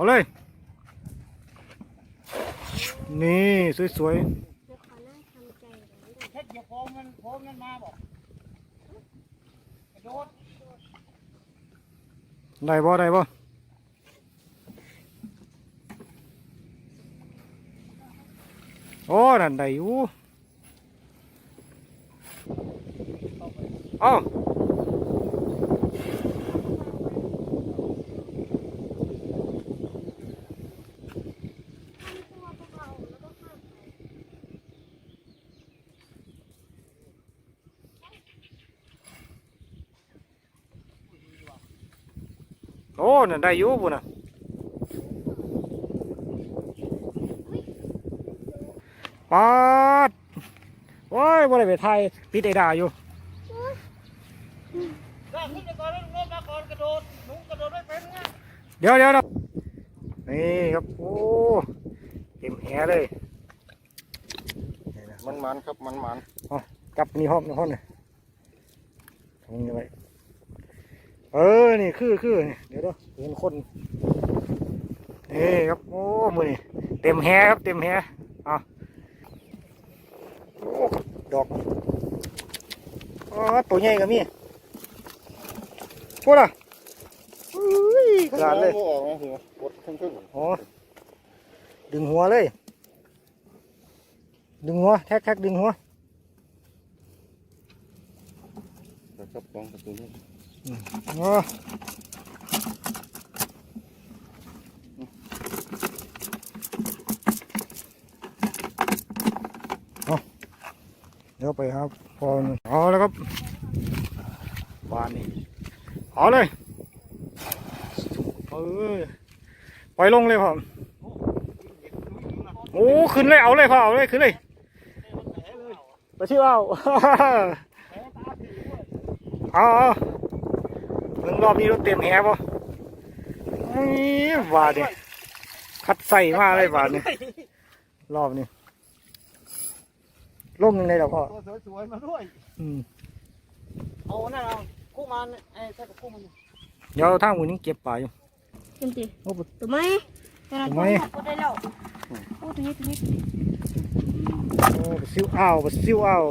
เอาเลย นี่สวยเดี๋ยวขอนั่งทำใจก่อนเฮ็ดอย่าโพงมันโพงมันมาบอกกระโดดๆ ได้บ่ได้บ่โอ้นั่นได้อยู่เอ้า ทำตัวเบาๆแล้วก็ข้ามไป โอ้นั่นได้อยู่ปุ่นน่ะปาดโอ้ยบ่ได้ไปถ่ายปิดไอ้ด่าอยู่เริ่มขึ้นไปก่อนแล้วลงมาก่อนกระโดดหนูกระโดดไม่เป็นไงเดี๋ยวเดี๋ยวเดี๋ยวนี่ครับ โอ้เต็มแหเลยนี่นะมันมันครับมันมันกลับนี่ห้องนี่ห้องนี่ทำยังไง เออ นี่คือคือนี่เดี๋ยวเดี๋ยวเห็นคนนี่ครับ โอ้มือนี่เต็มแหครับ เต็มแหอะโอ้ดอกอ๋อตัวใหญ่ก็มีพูดอะอุ้ยกาดเลยโอ้ออกนะหัวกดขึ้นขึ้นโอ้ดึงหัวเลย ดึงหัวแท็กแท็กดึงหัวแต่ครับกองประตูนี้ อ๋อเอาเดี๋ยวไปครับพอนเอาแล้วครับบานนี่เอาเลยเออปล่อยลงเลยพ่อโอ้ขึ้นเลยเอาเลยพ่อเอาเลยขึ้นเลยไปชื่อเอาเอา เอาหนึ่งรอบนี้รถเต็มแฮะป่ะนี่บาดเนี่ยคัดใส่มาเลยบาดเนี่ยรอบนี้ล่มยังไงเราก็ตัวสวยๆมาด้วยอืมเอานั่นเอาคู่มันไอ้ใส่กับคู่มันเดี๋ยวทางหมูนี้เก็บปลาอยู่จริงจิโอ้ปตัวไหมแต่ละตัวตัไหวมก็ได้แล้วโอ้ตัวนี้ตัวนี้โอ้ปลาซิวอ้าวปลาซิวอ้าว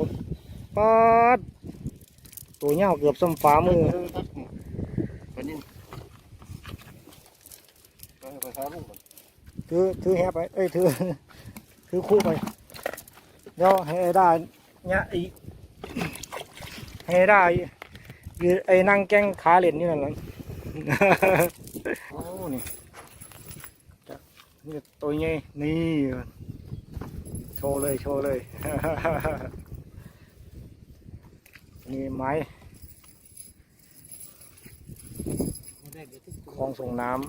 ปาดตัวเหี่ยวเกือบส้มฟ้ามือ ไปนี่ไปไปหาลูกก่อน ถือถือแฮไปเอ้ยถือถือคู่ไปเดี๋ยวให้ได้เนี่ยอีให้ได้ยืนไอ้นั่งแกล้งขาเหรียญนี่นั่นแหละโอ้นี่จะนี่ตัวใหญ่นี่โชว์เลยโชว์เลยนี่ไม้คลองส่งน้ำ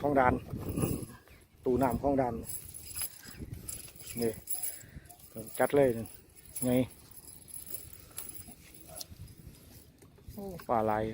คลองดานตูน้ำคลองดานนี่จัดเลยไงโอ้ปลาไหลาย